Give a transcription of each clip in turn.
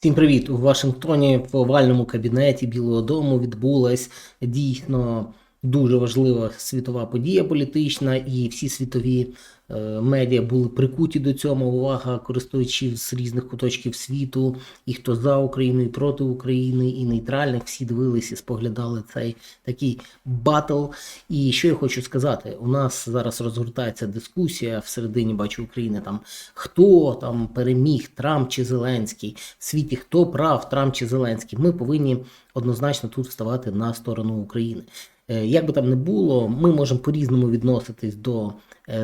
Всім привіт! У Вашингтоні в овальному кабінеті Білого Дому відбулась дійсно дуже важлива світова подія політична, і всі світові медіа були прикуті до цього. Увага користувачів з різних куточків світу, і хто за Україну, і проти України, і нейтральних, всі дивились і споглядали цей такий батл. І що я хочу сказати, у нас зараз розгортається дискусія всередині бачу України там хто там переміг, Трамп чи Зеленський, в світі хто прав, Трамп чи Зеленський. Ми повинні однозначно тут вставати на сторону України. Е, Як би там не було, ми можемо по-різному відноситись до е,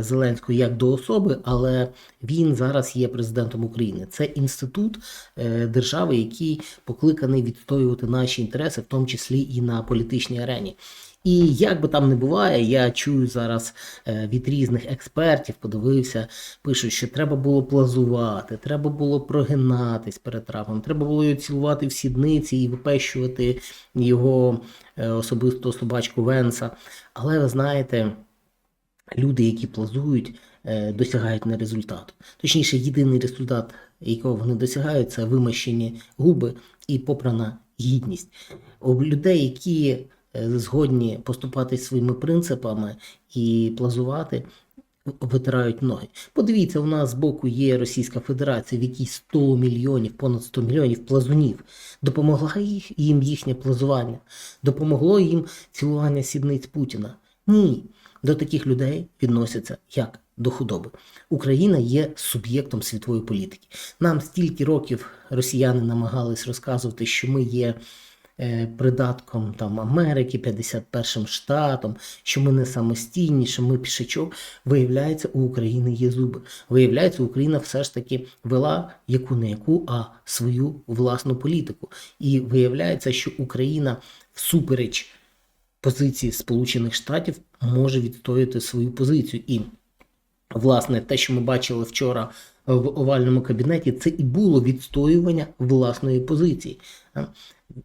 Зеленського як до особи, але він зараз є президентом України. Це інститут е, держави, який покликаний відстоювати наші інтереси, в тому числі і на політичній арені. І як би там не буває, я чую зараз е, від різних експертів, подивився, пишуть, що треба було плазувати, треба було прогинатись перед Трампом, треба було його цілувати в сідниці і випещувати його е, особисто собачку Венса. Але ви знаєте, люди, які плазують, е, досягають не результату. Точніше, єдиний результат, якого вони досягають, це вимощені губи і попрана гідність. У людей, які е, згодні поступати своїми принципами і плазувати. Витирають ноги. Подивіться, у нас з боку є Російська Федерація, в якій 100 мільйонів, понад 100 мільйонів плазунів. Допомогла їх, їм їхнє плазування, допомогло їм цілування сідниць Путіна. Ні, до таких людей відносяться як до худоби. Україна є суб'єктом світової політики. Нам стільки років росіяни намагались розказувати, що ми є е, придатком там Америки, 51 штатом, що ми не самостійні, що ми пішачок. Виявляється, у України є зуби. Виявляється, Україна все ж таки вела яку не яку, а свою власну політику. І виявляється, що Україна всупереч позиції Сполучених Штатів може відстояти свою позицію. І власне те, що ми бачили вчора в овальному кабінеті, це і було відстоювання власної позиції. А?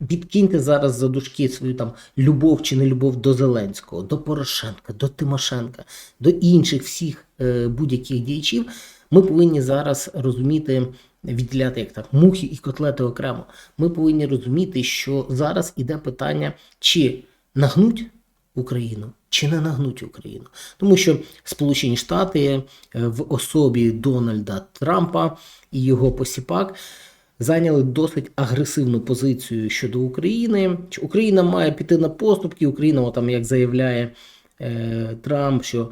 Відкиньте зараз за дужки свою там любов чи не любов до Зеленського, до Порошенка, до Тимошенка, до інших всіх е, будь-яких діячів. Ми повинні зараз розуміти, відділяти як так, мухи і котлети окремо. Ми повинні розуміти, що зараз іде питання, чи нагнуть Україну, чи не нагнуть Україну. Тому що Сполучені Штати е, в особі Дональда Трампа і його посіпак зайняли досить агресивну позицію щодо України. Україна має піти на поступки, Україна, там, як заявляє е, Трамп, що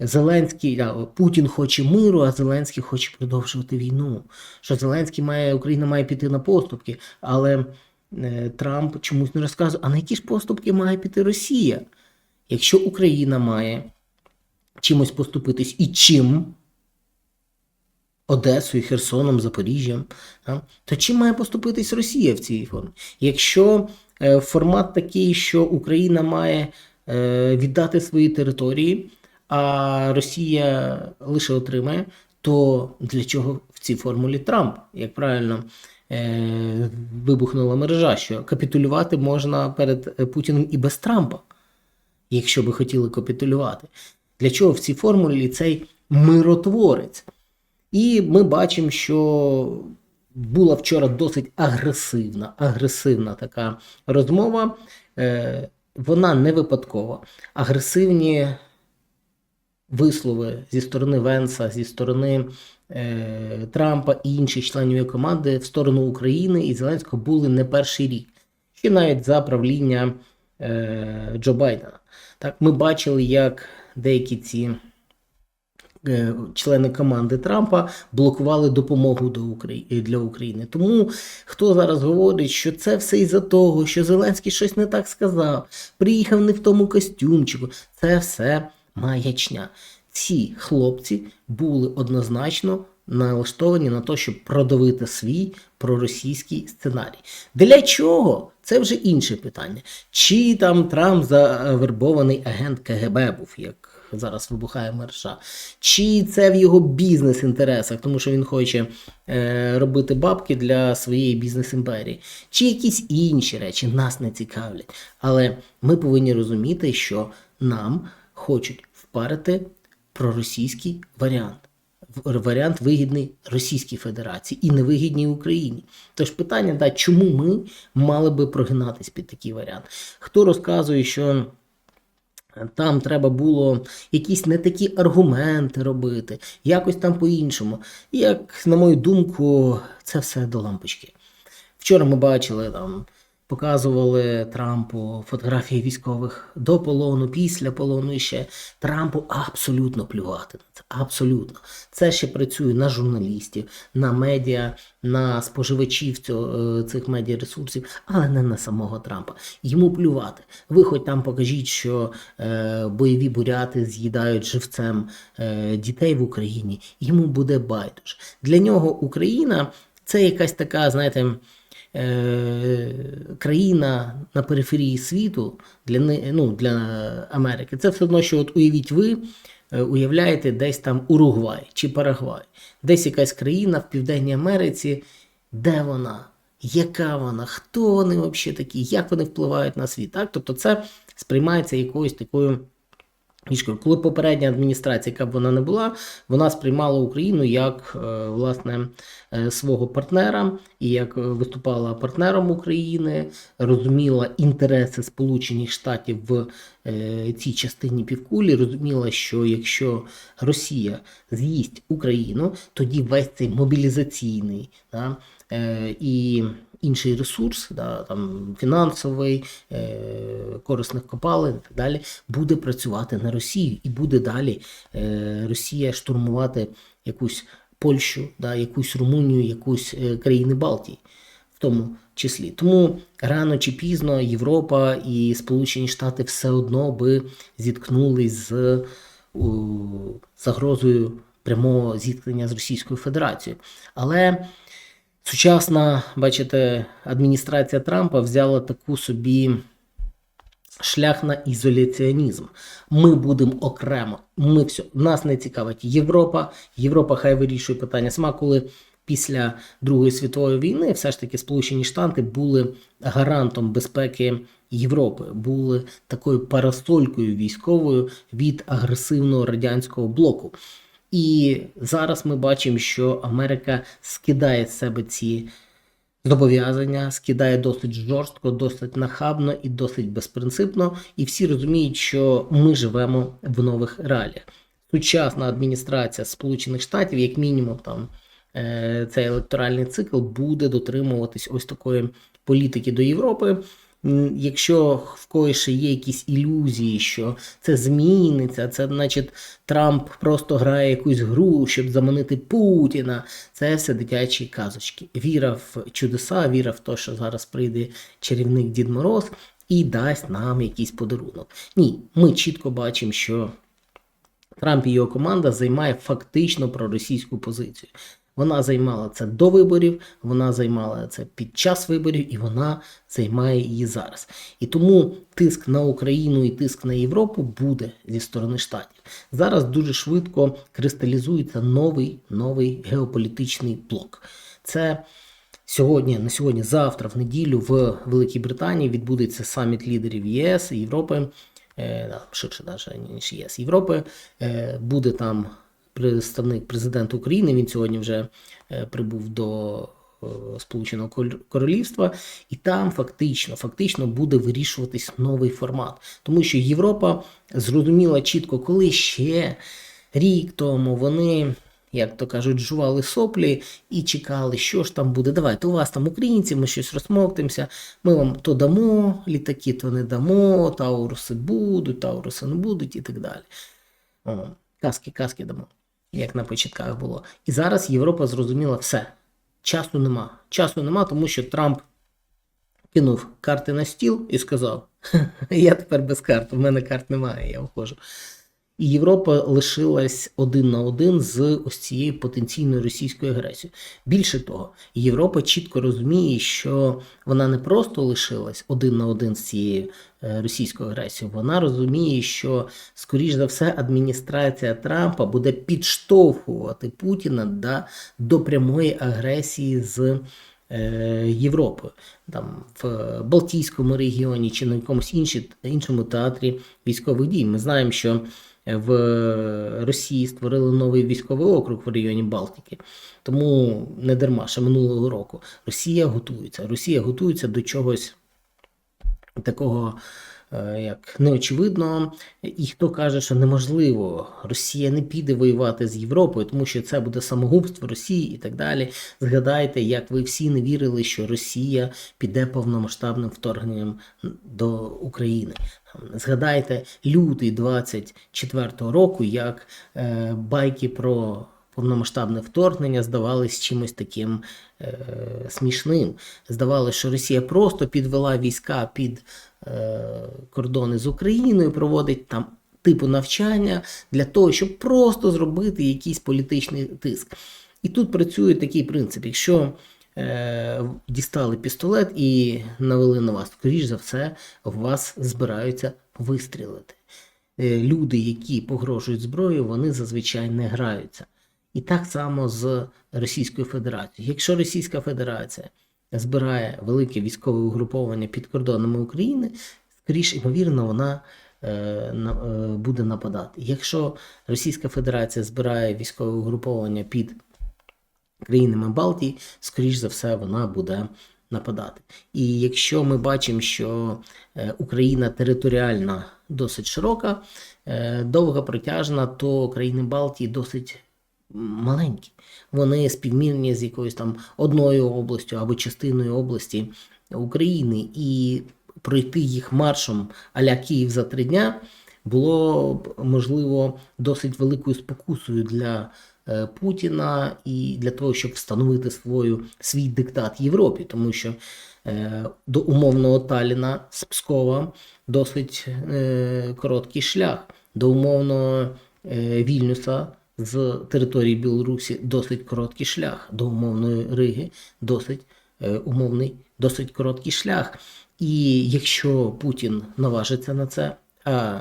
Зеленський, а, Путін хоче миру, а Зеленський хоче продовжувати війну. Що Зеленський має, Україна має піти на поступки, але Трамп чомусь не розказує, а на які ж поступки має піти Росія? Якщо Україна має чимось поступитись і чим, Одесою, Херсоном, Запоріжжям, то чим має поступитись Росія в цій формі? Якщо е, формат такий, що Україна має е, віддати свої території, а Росія лише отримає, то для чого в цій формулі Трамп? Як правильно е, вибухнула мережа, що капітулювати можна перед е, Путіним і без Трампа, якщо би хотіли капітулювати. Для чого в цій формулі цей миротворець? І ми бачимо, що була вчора досить агресивна, агресивна така розмова. Е, Вона не випадкова. Агресивні вислови зі сторони Венса, зі сторони е, Трампа і інших членів його команди в сторону України і Зеленського були не перший рік, ще навіть за правління е, Джо Байдена. Так, ми бачили, як деякі ці е, члени команди Трампа блокували допомогу до Украї... для України. Тому хто зараз говорить, що це все із-за того, що Зеленський щось не так сказав, приїхав не в тому костюмчику, це все маячня. Ці хлопці були однозначно налаштовані на те, щоб продавити свій проросійський сценарій. Для чого? Це вже інше питання. Чи там Трамп завербований агент КГБ був, як зараз вибухає мережа, чи це в його бізнес-інтересах, тому що він хоче е, робити бабки для своєї бізнес-імперії, чи якісь інші речі нас не цікавлять. Але ми повинні розуміти, що нам хочуть впарити проросійський варіант. варіант вигідний Російській Федерації і невигідній Україні. Тож питання, да, чому ми мали би прогинатись під такий варіант? Хто розказує, що там треба було якісь не такі аргументи робити, якось там по-іншому. Як, на мою думку, це все до лампочки. Вчора ми бачили там. Показували Трампу фотографії військових до полону, після полону і ще Трампу абсолютно плювати на це. Абсолютно. Це ще працює на журналістів, на медіа, на споживачів цього, е, цих медіаресурсів, але не на самого Трампа. Йому плювати. Ви хоч там покажіть, що е, бойові буряти з'їдають живцем е, дітей в Україні. Йому буде байдуже. Для нього Україна це якась така, знаєте е, країна на периферії світу для, ну, для Америки. Це все одно, що от уявіть ви. е, Уявляєте, десь там Уругвай чи Парагвай, десь якась країна в Південній Америці, де вона, яка вона, хто вони взагалі такі, як вони впливають на світ. Так? Тобто це сприймається якоюсь такою. Коли попередня адміністрація, яка б вона не була, вона сприймала Україну як е, власне е, свого партнера і як е, виступала партнером України, розуміла інтереси Сполучених Штатів в цій частині півкулі, розуміла, що якщо Росія з'їсть Україну, тоді весь цей мобілізаційний да, і інший ресурс, да, там, фінансовий, е, корисних копалин і так далі, буде працювати на Росію і буде далі е, Росія штурмувати якусь Польщу, да, якусь Румунію, якусь е, країни Балтії. В тому числі. Тому рано чи пізно Європа і Сполучені Штати все одно би зіткнулись з загрозою прямого зіткнення з Російською Федерацією. Але сучасна, бачите, адміністрація Трампа взяла таку собі шлях на ізоляціонізм. Ми будемо окремо. Ми все, нас не цікавить Європа. Європа хай вирішує питання сама, коли після Другої світової війни все ж таки Сполучені Штати були гарантом безпеки Європи, були такою парасолькою військовою від агресивного радянського блоку. І зараз ми бачимо, що Америка скидає з себе ці зобов'язання, скидає досить жорстко, досить нахабно і досить безпринципно. І всі розуміють, що ми живемо в нових реаліях. Сучасна адміністрація Сполучених Штатів, як мінімум, там е, цей електоральний цикл буде дотримуватись ось такої політики до Європи. Якщо в когось ще є якісь ілюзії, що це зміниться, це значить Трамп просто грає якусь гру, щоб заманити Путіна. Це все дитячі казочки. Віра в чудеса, віра в те, що зараз прийде чарівник Дід Мороз і дасть нам якийсь подарунок. Ні, ми чітко бачимо, що Трамп і його команда займає фактично проросійську позицію. Вона займала це до виборів, вона займала це під час виборів, і вона займає її зараз. І тому тиск на Україну і тиск на Європу буде зі сторони штатів. Зараз дуже швидко кристалізується новий новий геополітичний блок. Це сьогодні, на сьогодні, завтра, в неділю, в Великій Британії відбудеться саміт лідерів ЄС і Європи е, ширше навіть, ніж ЄС Європи. Е, буде там представник президента України. Він сьогодні вже е, прибув до е, Сполученого Королівства, і там фактично, фактично буде вирішуватись новий формат, тому що Європа зрозуміла чітко, коли ще рік тому вони. Як то кажуть, жували соплі і чекали, що ж там буде. Давайте у вас там українці, ми щось розмовтимося, ми вам то дамо, літаки то не дамо, тауруси будуть, тауруси не будуть і так далі. Казки, казки дамо, як на початках було. І зараз Європа зрозуміла все. Часу нема. Часу нема, тому що Трамп кинув карти на стіл і сказав: Я тепер без карт, у мене карт немає, я виходжу. І Європа лишилась один на один з ось цією потенційною російською агресією. Більше того, Європа чітко розуміє, що вона не просто лишилась один на один з цією е, російською агресією, вона розуміє, що, скоріш за все, адміністрація Трампа буде підштовхувати Путіна да, до прямої агресії з. е, Європи, там в Балтійському регіоні чи на якомусь іншому театрі військових дій. Ми знаємо, що в Росії створили новий військовий округ в районі Балтики. Тому не дарма, ще минулого року Росія готується. Росія готується до чогось такого як неочевидно, і хто каже, що неможливо, Росія не піде воювати з Європою, тому що це буде самогубство Росії і так далі. Згадайте, як ви всі не вірили, що Росія піде повномасштабним вторгненням до України. Згадайте лютий 24-го року, як е, байки про повномасштабне вторгнення здавались чимось таким е, смішним. Здавалося, що Росія просто підвела війська під е, кордони з Україною, проводить там типу навчання для того, щоб просто зробити якийсь політичний тиск. І тут працює такий принцип: якщо е, дістали пістолет і навели на вас, скоріш за все, в вас збираються вистрілити. Е, люди, які погрожують зброєю, вони зазвичай не граються. І так само з Російською Федерацією. Якщо Російська Федерація збирає велике військове угруповання під кордонами України, скоріш ймовірно, вона е, е, буде нападати. Якщо Російська Федерація збирає військове угруповання під країнами Балтії, скоріш за все, вона буде нападати. І якщо ми бачимо, що е, Україна територіально досить широка, довга протяжна, то країни Балтії досить маленькі. Вони співмірні з якоюсь там одною областю або частиною області України, і пройти їх маршом а-ля Київ за три дня було б можливо досить великою спокусою для е, Путіна і для того, щоб встановити свою свій диктат Європі, тому що е, до умовного Таліна з Пскова досить е, короткий шлях, до умовного е, Вільнюса з території Білорусі досить короткий шлях, до умовної Риги досить е, умовний, досить короткий шлях. І якщо Путін наважиться на це, а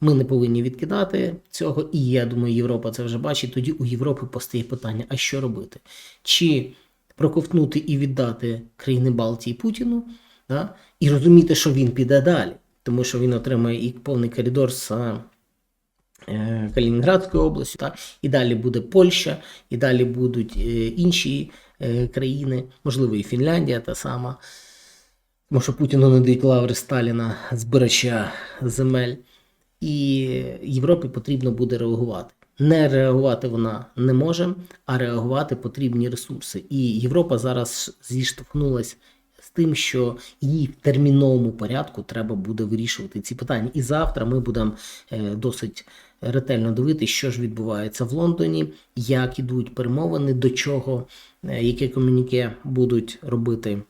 ми не повинні відкидати цього, і я думаю, Європа це вже бачить. Тоді у Європи постає питання: а що робити? Чи проковтнути і віддати країни Балтії Путіну, да? і розуміти, що він піде далі, тому що він отримає і повний коридор з е, Калінінградською областю, так? і далі буде Польща, і далі будуть е, інші е, країни, можливо, і Фінляндія та сама. Тому що Путіну не дають лаври Сталіна збирача земель. І Європі потрібно буде реагувати. Не реагувати вона не може, а реагувати потрібні ресурси. І Європа зараз зіштовхнулася з тим, що їй в терміновому порядку треба буде вирішувати ці питання. І завтра ми будемо е, досить ретельно дивитися, що ж відбувається в Лондоні, як ідуть перемовини, до чого, е, яке комуніке будуть робити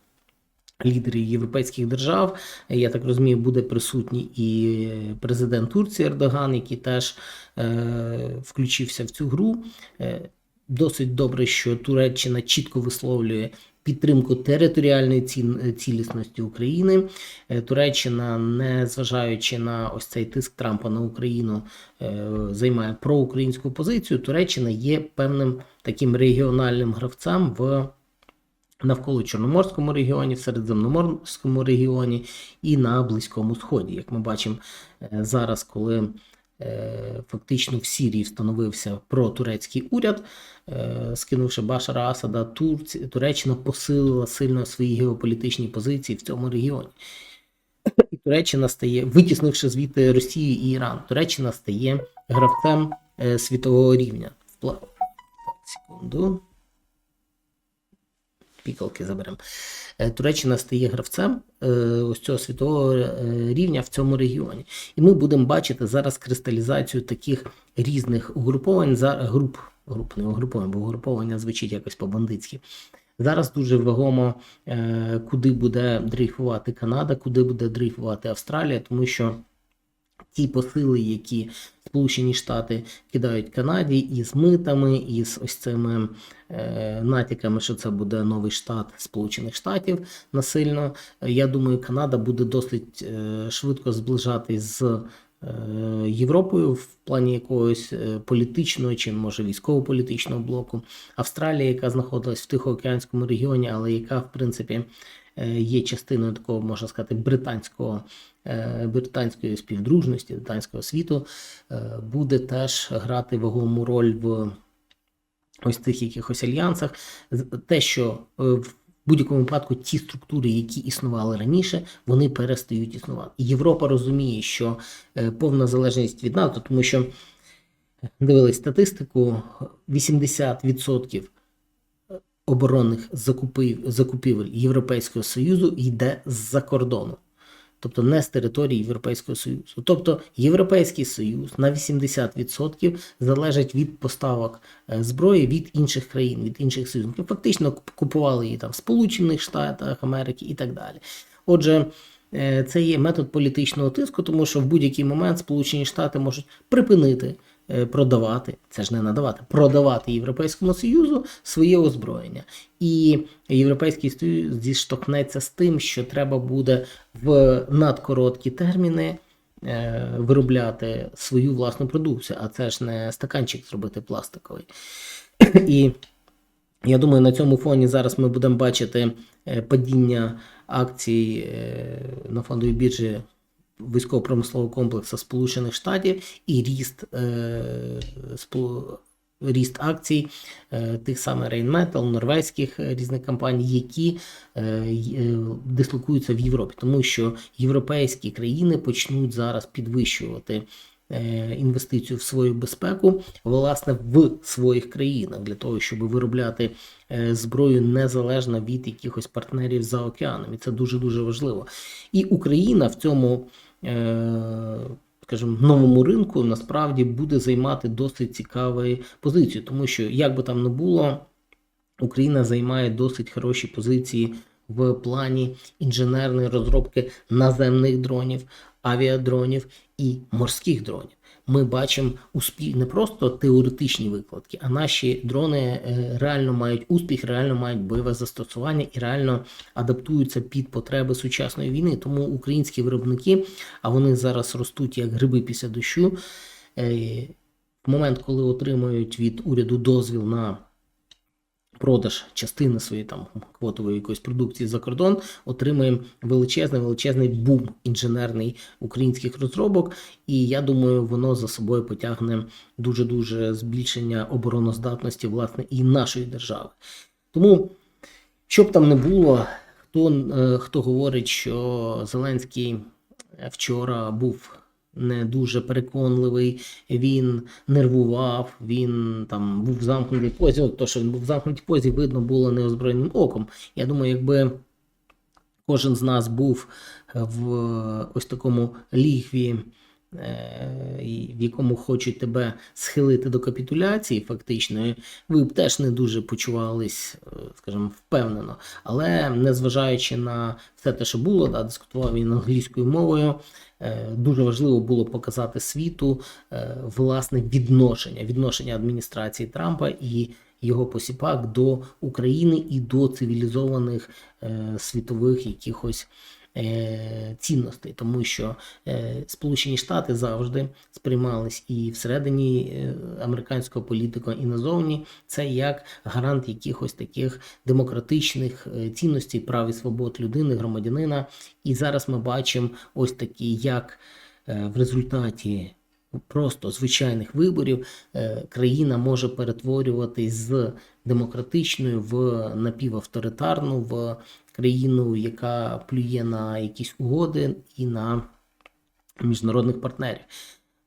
лідери європейських держав. Я так розумію, буде присутній і президент Турції Ердоган, який теж е, включився в цю гру. Е, досить добре, що Туреччина чітко висловлює підтримку територіальної цілісності України. Е, Туреччина, не зважаючи на ось цей тиск Трампа на Україну, е, займає проукраїнську позицію. Туреччина є певним таким регіональним гравцем в навколо Чорноморському регіоні, в Середземноморському регіоні і на Близькому Сході. Як ми бачимо е, зараз, коли е, фактично в Сірії встановився протурецький уряд, е, скинувши Башара Асада, Туреччина посилила сильно свої геополітичні позиції в цьому регіоні. І Туреччина стає, витіснивши звідти Росію і Іран, Туреччина стає гравцем е, світового рівня. Секунду пікалки заберемо. Е, Туреччина стає гравцем е, ось цього світового е, рівня в цьому регіоні. І ми будемо бачити зараз кристалізацію таких різних угруповань за груп, груп не угруповань, бо угруповання звучить якось по-бандитськи. Зараз дуже вагомо, куди буде дрейфувати Канада, куди буде дрейфувати Австралія, тому що ті посили, які Сполучені Штати кидають Канаді із митами, із ось цими е, натяками, що це буде новий штат Сполучених Штатів насильно. Я думаю, Канада буде досить е, швидко зближатись з е, Європою в плані якогось е, політичного чи може військово-політичного блоку. Австралія, яка знаходилась в Тихоокеанському регіоні, але яка в принципі є частиною такого, можна сказати, британського, е, британської співдружності, британського світу, е, буде теж грати вагому роль в ось цих якихось альянсах. Те, що е, в будь-якому випадку ті структури, які існували раніше, вони перестають існувати. Європа розуміє, що е, повна залежність від НАТО, тому що дивились статистику, 80% оборонних закупив, закупівель Європейського Союзу йде з-за кордону. Тобто не з території Європейського Союзу. Тобто Європейський Союз на 80% залежить від поставок е, зброї від інших країн, від інших союзників. Фактично купували її там в Сполучених Штатах Америки і так далі. Отже, е, це є метод політичного тиску, тому що в будь-який момент Сполучені Штати можуть припинити продавати, це ж не надавати, продавати Європейському Союзу своє озброєння. І Європейський Союз зіштовхнеться з тим, що треба буде в надкороткі терміни е, виробляти свою власну продукцію, а це ж не стаканчик зробити пластиковий. І я думаю, на цьому фоні зараз ми будемо бачити е, падіння акцій е, на фондовій біржі військово-промислового комплексу Сполучених Штатів і ріст, е, ріст акцій е, тих саме Rheinmetall, норвезьких е, різних компаній, які дислокуються в Європі, тому що європейські країни почнуть зараз підвищувати інвестицію в свою безпеку, власне, в своїх країнах для того, щоб виробляти зброю незалежно від якихось партнерів за океаном. І це дуже дуже важливо. І Україна в цьому. Е, Скажімо, новому ринку насправді буде займати досить цікаву позицію, тому що як би там не було, Україна займає досить хороші позиції в плані інженерної розробки наземних дронів, авіадронів і морських дронів. Ми бачимо успіх не просто теоретичні викладки, а наші дрони е, реально мають успіх, реально мають бойове застосування і реально адаптуються під потреби сучасної війни. Тому українські виробники, а вони зараз ростуть як гриби після дощу. е, В момент, коли отримують від уряду дозвіл на продаж частини своєї там квотової якоїсь продукції за кордон, отримаємо величезний величезний бум інженерний українських розробок. І я думаю, воно за собою потягне дуже дуже збільшення обороноздатності власне і нашої держави. Тому, що б там не було, хто, е, хто говорить, що Зеленський вчора був не дуже переконливий, він нервував, він там був в замкнутій позі. От то, що він був в замкнутій позі, видно було неозброєним оком. Я думаю, якби кожен з нас був в ось такому лігві, в якому хочуть тебе схилити до капітуляції, фактичної, ви б теж не дуже почувались, е, скажімо, впевнено. Але незважаючи на все те, що було, да, дискутував він англійською мовою. е, Дуже важливо було показати світу е, власне відношення, відношення адміністрації Трампа і його посіпак до України і до цивілізованих е, світових якихось е, цінностей, тому що е, Сполучені Штати завжди сприймались і всередині е, американського політика, і назовні це як гарант якихось таких демократичних е, цінностей, прав і свобод людини, громадянина. І зараз ми бачимо ось такі, як е, в результаті просто звичайних виборів е, країна може перетворюватись з демократичної в напівавторитарну, в країну, яка плює на якісь угоди і на міжнародних партнерів.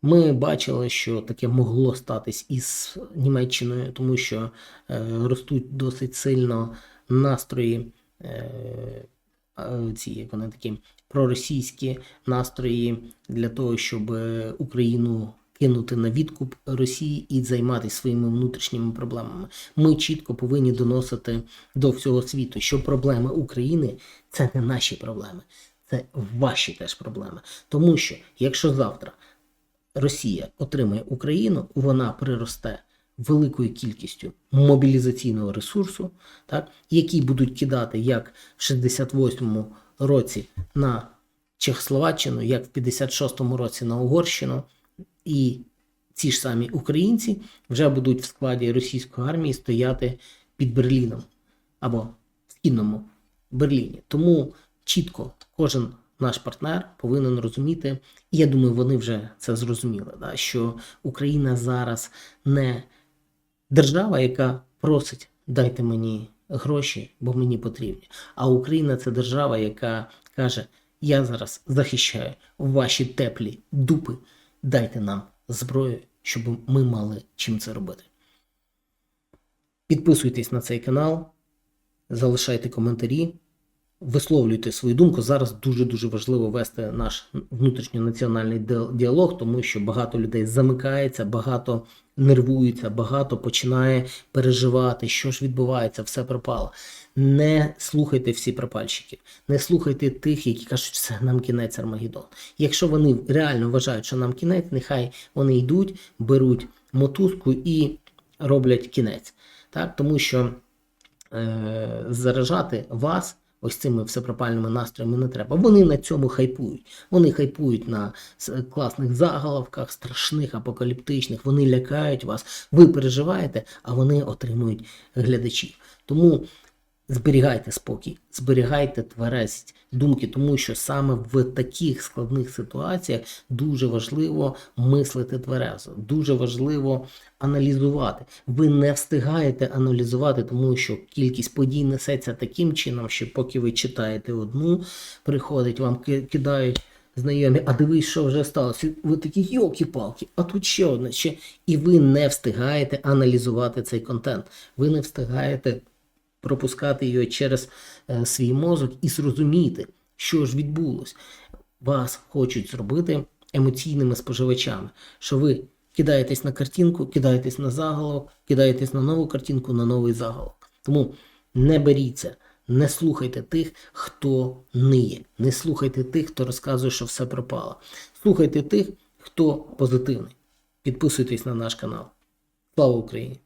Ми бачили, що таке могло статись із Німеччиною, тому що е, ростуть досить сильно настрої, е, е, ці як вони такі проросійські настрої для того, щоб Україну кинути на відкуп Росії і займатися своїми внутрішніми проблемами. Ми чітко повинні доносити до всього світу, що проблеми України це не наші проблеми, це ваші теж проблеми. Тому що якщо завтра Росія отримає Україну, вона приросте великою кількістю мобілізаційного ресурсу, так, який будуть кидати як в 68-му році на Чехословаччину, як в 56-му році на Угорщину, і ці ж самі українці вже будуть в складі російської армії стояти під Берліном або в східному Берліні. Тому чітко кожен наш партнер повинен розуміти, і я думаю, вони вже це зрозуміли, да, що Україна зараз не держава, яка просить дайте мені гроші, бо мені потрібні. А Україна це держава, яка каже: Я зараз захищаю ваші теплі дупи, дайте нам зброю, щоб ми мали чим це робити. Підписуйтесь на цей канал, залишайте коментарі, висловлюйте свою думку. Зараз дуже дуже важливо вести наш внутрішньонаціональний діалог, тому що багато людей замикається, багато нервується, багато починає переживати, що ж відбувається, все пропало. Не слухайте всі пропальщиків, не слухайте тих, які кажуть, що нам кінець Армагеддон. Якщо вони реально вважають, що нам кінець, нехай вони йдуть, беруть мотузку і роблять кінець. Так? Тому що е, заражати вас ось цими всепропальними настроями не треба. Вони на цьому хайпують. Вони хайпують на класних заголовках, страшних, апокаліптичних. Вони лякають вас. Ви переживаєте, а вони отримують глядачів. Тому зберігайте спокій, зберігайте тверезість думки, тому що саме в таких складних ситуаціях дуже важливо мислити тверезо, дуже важливо аналізувати. Ви не встигаєте аналізувати, тому що кількість подій несеться таким чином, що поки ви читаєте одну, приходить вам кидають. Знайомі, а дивись, що вже сталося. Ви такі йолки-палки, а тут ще одне, ще. І ви не встигаєте аналізувати цей контент. Ви не встигаєте пропускати його через е, свій мозок і зрозуміти, що ж відбулось. Вас хочуть зробити емоційними споживачами, що ви кидаєтесь на картинку, кидаєтесь на заголовок, кидаєтесь на нову картинку, на новий заголовок. Тому не беріться, не слухайте тих, хто ниє, не слухайте тих, хто розказує, що все пропало. Слухайте тих, хто позитивний. Підписуйтесь на наш канал. Слава Україні!